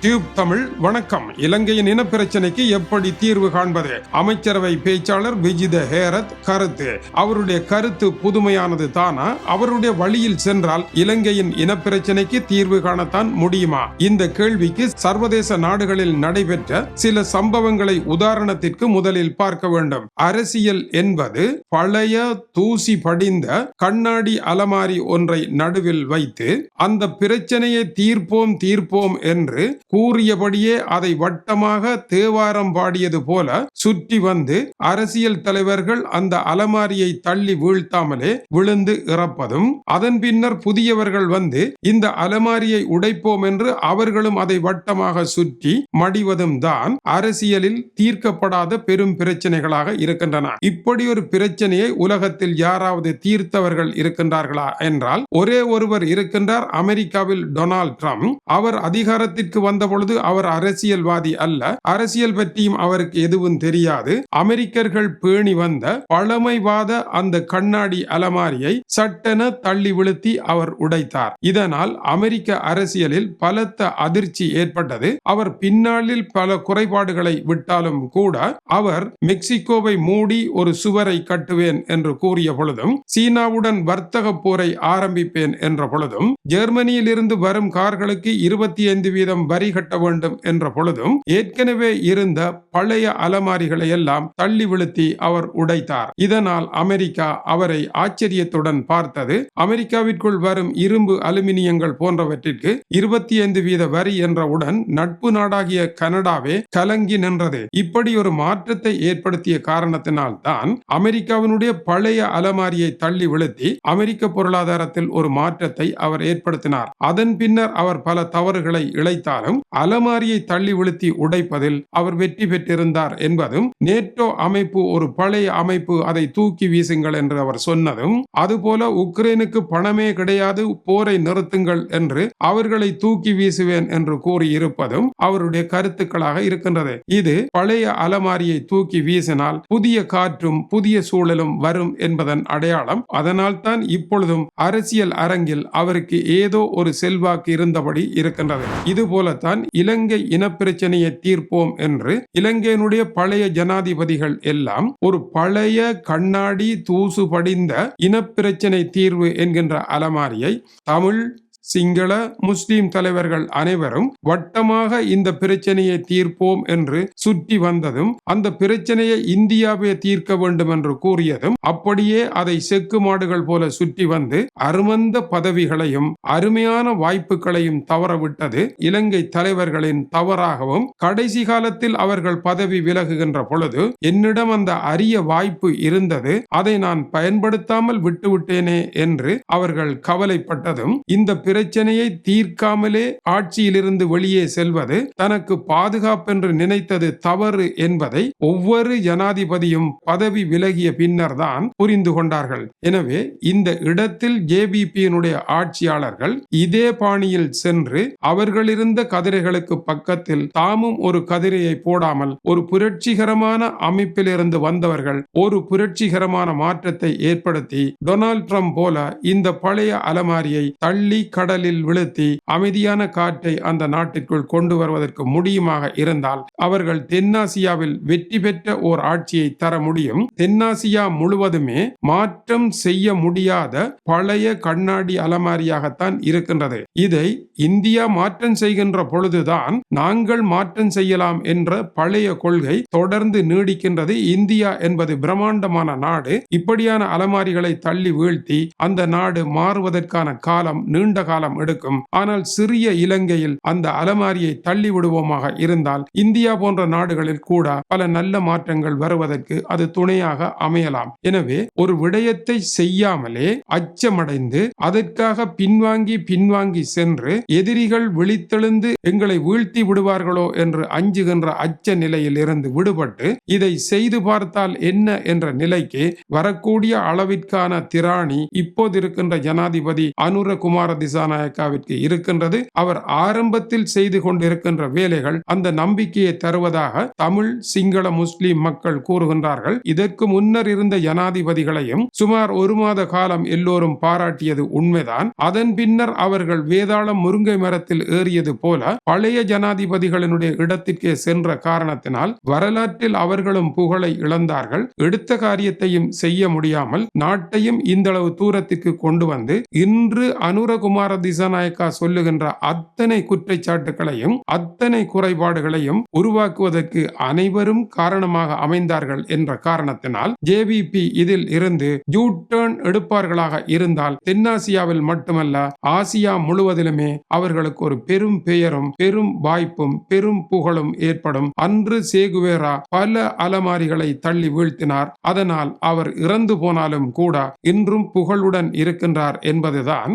Tube Tamil வணக்கம். இலங்கையின் இனப்பிரச்சனைக்கு எப்படி தீர்வு காண்பது? அமைச்சரவை பேச்சாளர் விஜித ஹேரத் கருத்து. அவருடைய கருத்து புதுமையானது தானா? அவருடைய வழியில் சென்றால் இலங்கையின் இனப்பிரச்சனைக்கு தீர்வு காணத்தான் முடியுமா? இந்த கேள்விக்கு சர்வதேச நாடுகளில் நடைபெற்ற சில சம்பவங்களை உதாரணத்திற்கு முதலில் பார்க்க வேண்டும். அரசியல் என்பது பழைய தூசி படிந்த கண்ணாடி அலமாரி ஒன்றை நடுவில் வைத்து அந்த பிரச்சனையை தீர்ப்போம் தீர்ப்போம் என்று கூறியபடியே அதை வட்டமாக தேவாரம் பாடியது போல சுற்றி வந்து அரசியல் தலைவர்கள் அந்த அலமாரியை தள்ளி வீழ்த்தாமலே விழுந்து இறப்பதும் அதன் பின்னர் புதியவர்கள் வந்து இந்த அலமாரியை உடைப்போம் என்று அவர்களும் அதை வட்டமாக சுற்றி மடிவதும் தான் அரசியலில் தீர்க்கப்படாத பெரும் பிரச்சனைகளாக இருக்கின்றன. இப்படி ஒரு பிரச்சனையை உலகத்தில் யாராவது தீர்த்தவர்கள் இருக்கின்றார்களா என்றால் ஒரே ஒருவர் இருக்கின்றார் அமெரிக்காவில் டொனால்ட் ட்ரம்ப். அவர் அதிகாரத்திற்கு வந்த வந்தபொழுது அவர் அரசியல்வாதி அல்ல. அரசியல் பற்றியும் அவருக்கு எதுவும் தெரியாது. அமெரிக்கர்கள் பேணி வந்த பழமைவாத அந்த கண்ணாடி அலமாரியை சட்டென தள்ளி விழுத்தி அவர் உடைத்தார். இதனால் அமெரிக்க அரசியலில் பலத்த அதிர்ச்சி ஏற்பட்டது. அவர் பின்னாளில் பல குறைபாடுகளை விட்டாலும் கூட அவர் மெக்சிகோவை மூடி ஒரு சுவரை கட்டுவேன் என்று கூறிய பொழுதும் சீனாவுடன் வர்த்தக போரை ஆரம்பிப்பேன் என்ற பொழுதும் ஜெர்மனியில் இருந்து வரும் கார்களுக்கு இருபத்தி ஐந்து வீதம் வரி கட்ட வேண்டும் என்ற பொழுதும் ஏற்கனவே இருந்த பழைய அலமாரிகளை எல்லாம் தள்ளி விழுத்தி அவர் உடைத்தார். இதனால் அமெரிக்கா அவரை ஆச்சரியத்துடன் பார்த்தது. அமெரிக்காவிற்குள் வரும் இரும்பு அலுமினியங்கள் போன்றவற்றிற்கு இருபத்தி ஐந்து வீத வரி என்றவுடன் நட்பு நாடாகிய கனடாவே கலங்கி நின்றது. இப்படி ஒரு மாற்றத்தை ஏற்படுத்திய காரணத்தினால் தான் அமெரிக்காவினுடைய பழைய அலமாரியை தள்ளி விழுத்தி அமெரிக்க பொருளாதாரத்தில் ஒரு மாற்றத்தை அவர் ஏற்படுத்தினார். அதன் பின்னர் அவர் பல தவறுகளை இழைத்தாலும் அலமாரியை தள்ளி விழுத்தி உடைப்பதில் அவர் வெற்றி பெற்றிருந்தார் என்பதும் நேட்டோ அமைப்பு ஒரு பழைய அமைப்பு அதை தூக்கி வீசுங்கள் என்று அவர் சொன்னதும் அதுபோல உக்ரைனுக்கு பணமே கிடையாது போரை நிறுத்துங்கள் என்று அவர்களை தூக்கி வீசுவேன் என்று கூறி இருப்பதும் அவருடைய கருத்துக்களாக இருக்கின்றது. இது பழைய அலமாரியை தூக்கி வீசினால் புதிய காற்றும் புதிய சூழலும் வரும் என்பதன் அடையாளம். அதனால் தான் இப்பொழுதும் அரசியல் அரங்கில் அவருக்கு ஏதோ ஒரு செல்வாக்கு இருந்தபடி இருக்கின்றது. இது போலத்தான் இலங்கை இனப்பிரச்சனையை தீர்ப்போம் என்று இலங்கையினுடைய பழைய ஜனாதிபதிகள் எல்லாம் ஒரு பழைய கண்ணாடி தூசு படிந்த இனப்பிரச்சனை தீர்வு என்கின்ற அலமாரியை தமிழ் சிங்கள முஸ்லிம் தலைவர்கள் அனைவரும் வட்டமாக இந்த பிரச்சனையை தீர்ப்போம் என்று சுற்றி வந்ததும் அந்த பிரச்சனையை இந்தியாவே தீர்க்க வேண்டும் என்று கூறியதும் அப்படியே அதை செக்கு மாடுகள் போல சுற்றி வந்து அருமந்த பதவிகளையும் அருமையான வாய்ப்புகளையும் தவறவிட்டது. இலங்கை தலைவர்களின் தவறாகவும் கடைசி காலத்தில் அவர்கள் பதவி விலகுகின்ற பொழுது என்னிடம் அந்த அரிய வாய்ப்பு இருந்தது. அதை நான் பயன்படுத்தாமல் விட்டுவிட்டேனே என்று அவர்கள் கவலைப்பட்டதும் இந்த பிரச்சனையை தீர்க்காமலே ஆட்சியிலிருந்து வெளியே செல்வது தனக்கு பாதுகாப்பென்று நினைத்தது தவறு என்பதை ஒவ்வொரு ஜனாதிபதியும் பதவி விலகிய பின்னர் தான் புரிந்து கொண்டார்கள். எனவே இந்த இடத்தில் ஜேபிபியினுடைய ஆட்சியாளர்கள் இதே பாணியில் சென்று அவர்களிருந்த கதிரைகளுக்கு பக்கத்தில் தாமும் ஒரு கதிரையை போடாமல் ஒரு புரட்சிகரமான அமைப்பிலிருந்து வந்தவர்கள் ஒரு புரட்சிகரமான மாற்றத்தை ஏற்படுத்தி டொனால்ட் ட்ரம்ப் போல இந்த பழைய அலமாரியை தள்ளி கடலில் விழுத்தி அமைதியான காற்றை அந்த நாட்டிற்குள் கொண்டு வருவதற்கு முடியுமாக இருந்தால் அவர்கள் தென்னாசியாவில் வெற்றி பெற்ற ஓர் ஆட்சியை தர முடியும். தென்னாசியா முழுவதுமே மாற்றம் செய்ய முடியாத பழைய கண்ணாடி அலமாரியாகத்தான் இருக்கின்றது. இதை இந்தியா மாற்றம் செய்கின்ற பொழுதுதான் நாங்கள் மாற்றம் செய்யலாம் என்ற பழைய கொள்கை தொடர்ந்து நீடிக்கின்றது. இந்தியா என்பது பிரம்மாண்டமான நாடு. இப்படியான அலமாரிகளை தள்ளி வீழ்த்தி அந்த நாடு மாறுவதற்கான காலம் நீண்ட காலம் எடுக்கும். ஆனால் சிறிய இலங்கையில் அந்த அலமாரியை தள்ளி விடுவோமாக இருந்தால் இந்தியா போன்ற நாடுகளில் கூட பல நல்ல மாற்றங்கள் வருவதற்கு அது துணையாக அமையலாம். எனவே ஒரு விடயத்தை செய்யாமலே அச்சமடைந்து அதற்காக பின்வாங்கி பின்வாங்கி சென்று எதிரிகள் விழித்தெழுந்து எங்களை வீழ்த்தி விடுவார்களோ என்று அஞ்சுகின்ற அச்ச நிலையில் இருந்து விடுபட்டு இதை செய்து பார்த்தால் என்ன என்ற நிலைக்கு வரக்கூடிய அளவிற்கான திராணி இப்போது இருக்கின்ற ஜனாதிபதி அனுர குமார திசா திசாநாயக்காவிற்கு இருக்கின்றது. அவர் ஆரம்பத்தில் செய்து கொண்டிருக்கின்ற வேலைகள் அந்த நம்பிக்கையை தருவதாக தமிழ் சிங்கள முஸ்லிம் மக்கள் கூறுகின்றார்கள். இதற்கு முன்னர் இருந்த ஜனாதிபதிகளையும் சுமார் ஒரு மாத காலம் எல்லோரும் பாராட்டியது உண்மைதான். அதன் பின்னர் அவர்கள் வேதாளம் முருங்கை மரத்தில் ஏறியது போல பழைய ஜனாதிபதிகளினுடைய இடத்திற்கே சென்ற காரணத்தினால் வரலாற்றில் அவர்களும் புகழை இழந்தார்கள். எடுத்த காரியத்தையும் செய்ய முடியாமல் நாட்டையும் இந்தளவு தூரத்திற்கு கொண்டு வந்து இன்று அனுரகுமார் திசாநாயக்கா சொல்லுகின்ற அத்தனை குற்றச்சாட்டுகளையும் அத்தனை குறைபாடுகளையும் உருவாக்குவதற்கு அனைவரும் காரணமாக அமைந்தார்கள் என்ற காரணத்தினால் ஜேவிபி இதில் இருந்து யூ எடுப்பார்களாக இருந்தால் தென்னாசியாவில் மட்டுமல்ல ஆசியா முழுவதிலுமே அவர்களுக்கு ஒரு பெரும் பெயரும் பெரும் வாய்ப்பும் பெரும் புகழும் ஏற்படும். அன்று சேகுவேரா பல அலமாரிகளை தள்ளி வீழ்த்தினார். அதனால் அவர் இறந்து போனாலும் கூட இன்றும் புகழுடன் இருக்கின்றார் என்பதுதான்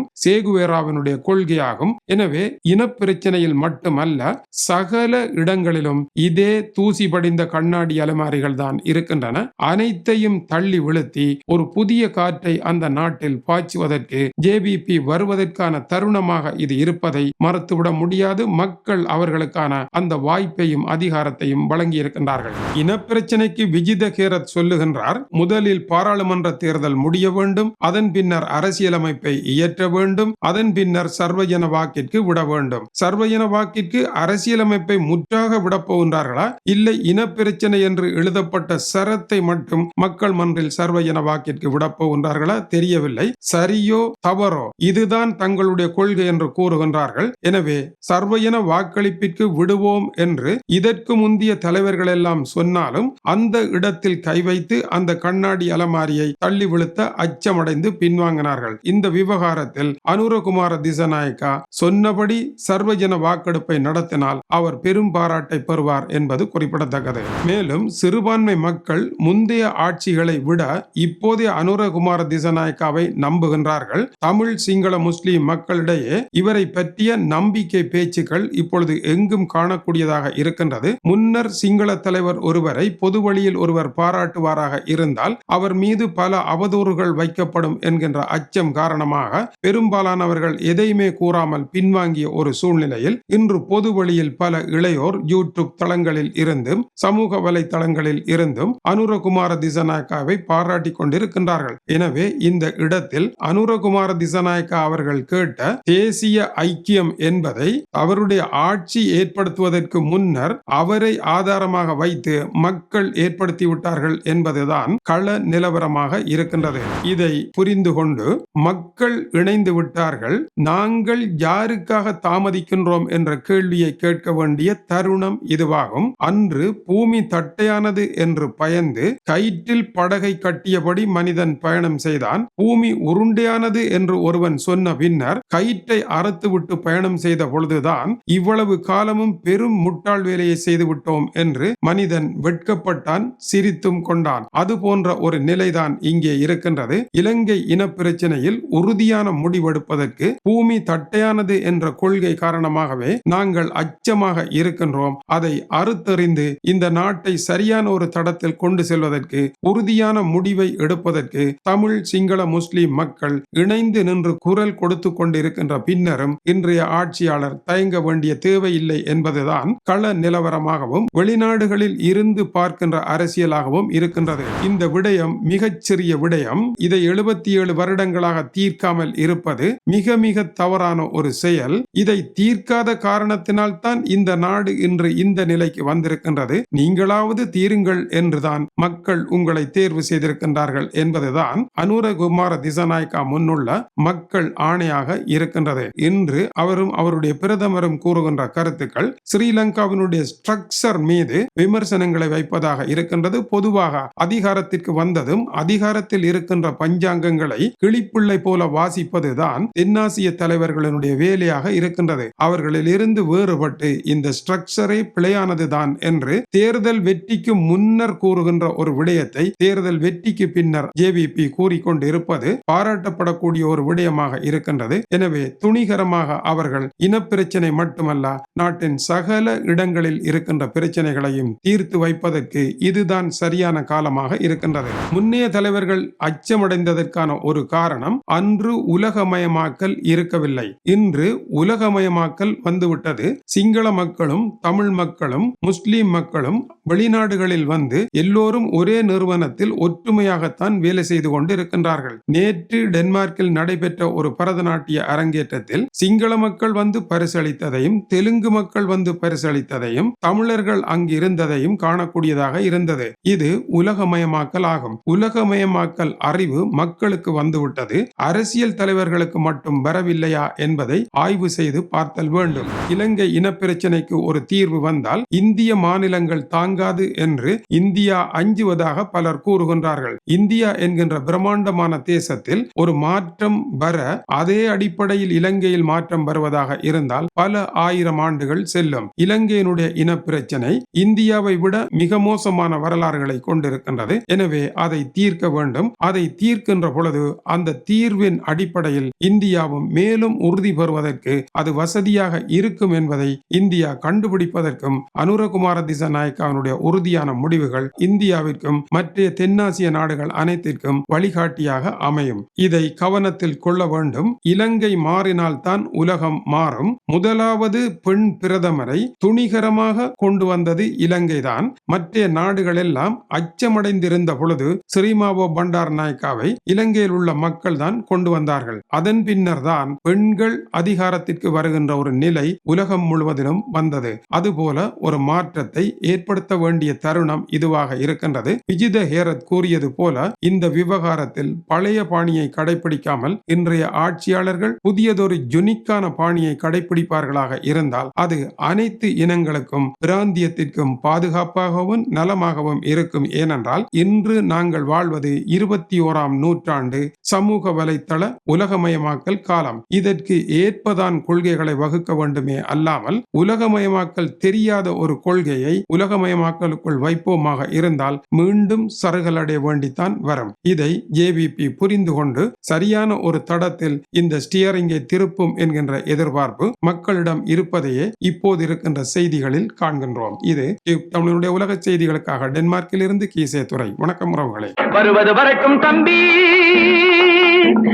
சேகுவேராவினுடைய கொள்கையாகும். எனவே இனப்பிரச்சனையில் மட்டுமல்ல சகல இடங்களிலும் இதே தூசி படிந்த கண்ணாடி அலமாரிகள் தான் இருக்கின்றன. அனைத்தையும் தள்ளி விழுத்தி ஒரு புதிய காற்றை அந்த நாட்டில் பாய்ச்சுவதற்கு ஜேபிபி வருவதற்கான தருணமாக இது இருப்பதை மறுத்துவிட முடியாது. மக்கள் அவர்களுக்கான அந்த வாய்ப்பையும் அதிகாரத்தையும் வழங்கியிருக்கின்றார்கள். இனப்பிரச்சனைக்கு விஜித கேரத் சொல்லுகின்றார் முதலில் பாராளுமன்ற தேர்தல் முடிய வேண்டும் அதன் பின்னர் அரசியலமைப்பை இயற்ற வேண்டும் அதன் பின்னர் சர்வஜன வாக்கிற்கு விட வேண்டும். சர்வஜன வாக்கிற்கு அரசியலமைப்பை முற்றாக விடப் போகின்றார்களா? இல்லை இனப்பிரச்சனை என்று எழுதப்பட்ட சரத்தை மட்டும் மக்கள் மன்றில் சர்வஜன வாக்கிற்கு விட போகின்றார்களா? தெரியவில்லை. சரியோ தவறோ? இதுதான் தங்களுடைய கொள்கை என்று கூறுகின்றார்கள். எனவே சர்வஜன வாக்களிப்பிற்கு விடுவோம் என்று இதற்கு முந்திய தலைவர்கள் எல்லாம் சொன்னாலும் அந்த இடத்தில் கை வைத்து அந்த கண்ணாடி அலமாரியை தள்ளி விழுத்த அச்சமடைந்து பின்வாங்கினார்கள். இந்த விவகாரத்தில் அனுரகுமார் திசநாயக்கா சொன்னபடி சர்வஜன வாக்கெடுப்பை நடத்தினால் அவர் பெரும் பாராட்டை பெறுவார் என்பது குறிப்பிடத்தக்கது. மேலும் சிறுபான்மை மக்கள் முந்தைய ஆட்சிகளை விட இப்போதைய அனுரகுமார திசநாயக்காவை நம்புகின்றார்கள். தமிழ் சிங்கள முஸ்லிம் மக்களிடையே இவரை பற்றிய நம்பிக்கை பேச்சுக்கள் இப்பொழுது எங்கும் காணக்கூடியதாக இருக்கின்றது. முன்னர் சிங்கள தலைவர் ஒருவரை பொது வழியில் ஒருவர் பாராட்டுவாராக இருந்தால் அவர் மீது பல அவதூறுகள் வைக்கப்படும் என்கின்ற அச்சம் காரணமாக பெரும்பாலானவர்கள் எதையுமே கூறாமல் பின்வாங்கிய ஒரு சூழ்நிலையில் இன்று பொது வழியில் பல இளையோர் யூடியூப் தளங்களில் இருந்தும் சமூக வலைத்தளங்களில் இருந்தும் அனுரகுமார திசநாயக்காவை பாராட்டி கொண்டிருக்கின்றார்கள். எனவே இந்த இடத்தில் அனுரகுமார திசநாயக்கா அவர்கள் கேட்ட தேசிய ஐக்கியம் என்பதை அவருடைய ஆட்சி ஏற்படுத்துவதற்கு முன்னர் அவரை ஆதாரமாக வைத்து மக்கள் ஏற்படுத்திவிட்டார்கள் என்பதுதான் கள நிலவரமாக இருக்கின்றது. இதை புரிந்து கொண்டு மக்கள் இணைந்து விட்டார்கள் நாங்கள் யாருக்காக தாமதிக்கின்றோம் என்ற கேள்வியை கேட்க வேண்டிய தருணம் இதுவாகும். அன்று பூமி தட்டையானது என்று பயந்து கயிற்றில் படகை கட்டியபடி மனிதன் பயணம் செய்தான். பூமி உருண்டையானது என்று ஒருவன் சொன்ன பின்னர் கயிற்றை அறுத்துவிட்டு பயணம் செய்த பொழுதுதான் இவ்வளவு காலமும் பெரும் முட்டாள் வேலையை செய்துவிட்டோம் என்று மனிதன் வெட்கப்பட்டான் சிரித்தும் கொண்டான். அது போன்ற ஒரு நிலைதான் இங்கே இருக்கின்றது. இலங்கை இன பிரச்சனையில் உறுதியான முடிவெடுப்பதற்கு பூமி தட்டையானது என்ற கொள்கை காரணமாகவே நாங்கள் அச்சமாக இருக்கின்றோம். அதை அறுத்தறிந்து இந்த நாட்டை சரியான ஒரு தடத்தில் கொண்டு செல்வதற்கு உறுதியான முடிவை எடுப்பதற்கு தமிழ் சிங்கள முஸ்லிம் மக்கள் இணைந்து நின்று குரல் கொடுத்து கொண்டிருக்கின்ற பின்னரும் இன்றைய ஆட்சியாளர் தயங்க வேண்டிய தேவையில்லை என்பதுதான் கள நிலவரமாகவும் வெளிநாடுகளில் இருந்து பார்க்கின்ற அரசியலாகவும் இருக்கின்றது. இந்த விடயம் மிகச்சிறிய விடயம். இதை எழுபத்தி ஏழு வருடங்களாக தீர்க்காமல் இருப்பது மிக மிக தவறான ஒரு செயல் இதை தீர்க்காத காரணத்தினால் தான் இந்த நாடு இன்று இந்த நிலைக்கு வந்திருக்கின்றது. நீங்களாவது தீருங்கள் என்றுதான் மக்கள் உங்களை தேர்வு செய்திருக்கின்றார்கள் என்பதுதான் அனுரகுமார திசநாயக்கா முன்னுள்ள மக்கள் ஆணையாக இருக்கின்றது. இன்று அவரும் அவருடைய பிரதமரும் கூறுகின்ற கருத்துக்கள் ஸ்ரீலங்காவினுடைய ஸ்ட்ரக்சர் மீது விமர்சனங்களை வைப்பதாக இருக்கின்றது. பொதுவாக அதிகாரத்திற்கு வந்ததும் அதிகாரத்தில் இருக்கின்ற பஞ்சாங்கங்களை கிளிப்பிள்ளை போல வாசிப்பதுதான் தென்னாசிய தலைவர்களினுடைய வேலையாக இருக்கின்றது. அவர்களில் இருந்து வேறுபட்டு இந்த ஸ்ட்ரக்சரே பிழையானதுதான் என்று தேர்தல் வெற்றிக்கு முன்னர் கூறுகின்ற ஒரு விடயத்தை தேர்தல் வெற்றிக்கு பின்னர் ஜேவிபி கூறிக்கொண்டிருப்பது பாராட்டப்படக்கூடிய ஒரு விடயமாக இருக்கின்றது. எனவே துணிகரமாக அவர்கள் இனப்பிரச்சனை மட்டுமல்ல நாட்டின் சகல இடங்களில் இருக்கின்ற பிரச்சனைகளையும் தீர்த்து வைப்பதற்கு இதுதான் சரியான காலமாக இருக்கின்றது. முன்னைய தலைவர்கள் அச்சமடைந்ததற்கான ஒரு காரணம் அன்று உலகமயமாக்கல் இருக்கவில்லை. இன்று உலகமயமாக்கல் வந்துவிட்டது. சிங்கள மக்களும் தமிழ் மக்களும் முஸ்லிம் மக்களும் வெளிநாடுகளில் வந்து எல்லோரும் ஒரே நிறுவனத்தில் ஒற்றுமையாகத்தான் வேலை செய்து கொண்டு இருக்கின்றார்கள் நேற்று டென்மார்க்கில் நடைபெற்ற ஒரு பரதநாட்டிய அரங்கேற்றத்தில் சிங்கள மக்கள் வந்து பரிசளித்ததையும் தெலுங்கு மக்கள் வந்து பரிசளித்ததையும் தமிழர்கள் அங்கு இருந்ததையும் காணக்கூடியதாக இருந்தது. இது உலகமயமாக்கல் ஆகும். உலகமயமாக்கல் அறிவு மக்களுக்கு வந்துவிட்டது. அரசியல் தலைவர்களுக்கு மட்டும் வரவில்லையா என்பதை ஆய்வு செய்து பார்த்தல் வேண்டும். இலங்கை இனப்பிரச்சினைக்கு ஒரு தீர்வு வந்தால் இந்திய மாநிலங்கள் தாங்காது என்று இந்தியா அஞ்சுவதாக பலர் கூறுகின்றார்கள். இந்தியா என்கின்ற பிரம்மாண்டமான தேசத்தில் ஒரு மாற்றம் வர அதே அடிப்படையில் இலங்கையில் மாற்றம் வருவதாக இருந்தால் பல ஆயிரம் ஆண்டுகள் செல்லும். இலங்கையினுடைய இனப்பிரச்சனை இந்தியாவை விட மிக மோசமான வரலாறுகளை கொண்டிருக்கின்றது. எனவே அதை தீர்க்க வேண்டும். அதை தீர்க்கின்ற பொழுது அந்த தீர்வின் அடிப்படையில் இந்தியாவும் மேலும் உறுதி பெறுவதற்கு அது வசதியாக இருக்கும் என்பதை இந்தியா கண்டுபிடிப்பதற்கும் அனுரகுமார திசநாயக்காவினுடைய உறுதியான முடிவுகள் இந்தியாவிற்கும் மற்ற தென்னாசிய நாடுகள் அனைத்திற்கும் வழிகாட்டியாக அமையும். இதை கவனத்தில் கொள்ள வேண்டும். இலங்கை மாறினால்தான் உலகம் மாறும். முதலாவது பெண் பிரதமரை துணிகரமாக கொண்டு வந்தது இலங்கைதான். மற்ற நாடுகள் எல்லாம் அச்சமடைந்திருந்த பொழுது ஸ்ரீமாவோ பண்டார் நாயக்காவை இலங்கையில் உள்ள மக்கள் தான் கொண்டு வந்தார்கள். அதன் பின்னர் தான் பெண்கள் அதிகாரத்திற்கு வருகின்ற ஒரு நிலை உலகம் முழுவதிலும் வந்தது. அதுபோல ஒரு மாற்றத்தை ஏற்படுத்த வேண்டிய தருணம் இதுவாக இருக்கின்றது. விஜித ஹேரத் கூறியது போல இந்த விவகாரத்தில் பழைய பாணியை கடைபிடிக்காமல் இன்றைய ஆட்சியாளர்கள் புதியதொரு ஜுனிக்கான பாணியை கடைபிடிப்பார்களாக இருந்தால் அது அனைத்து இனங்களுக்கும் பிராந்தியத்திற்கும் பாதுகாப்பாகவும் நலமாகவும் இருக்கும். ஏனென்றால் இன்று நாங்கள் வாழ்வது இருபத்தி ஓராம் நூற்றாண்டு சமூக வலைத்தள உலகமயமாக்கல் காலம். இதற்கு ஏற்பதான் கொள்கைகளை வகுக்க வேண்டுமே அல்லாமல் உலகமயமாக்கல் தெரியாத ஒரு கொள்கையை உலகமயமாக்கலுக்குள் வைப்போமாக இருந்தால் மீண்டும் சருகலடைய வேண்டித்தான் வரும். இதை ஜேவிபி புரிந்து கொண்டு சரியான ஒரு தடத்தில் இந்த ஸ்டியரிங்கை திருப்பும் என்கின்ற எதிர்பார்ப்பு மக்களிடம் இருப்பதையே இப்போது இருக்கின்ற செய்திகளில் காண்கின்றோம். இது தமிழனுடைய உலக செய்திகளுக்காக டென்மார்க்கில் இருந்து கீசே துறை வணக்கம் உறவுகளை. வருவது வரைக்கும் தம்பி.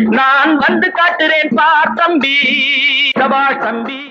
நான் வந்து காட்டுறேன் பார் தம்பி. சபாஷ் தம்பி.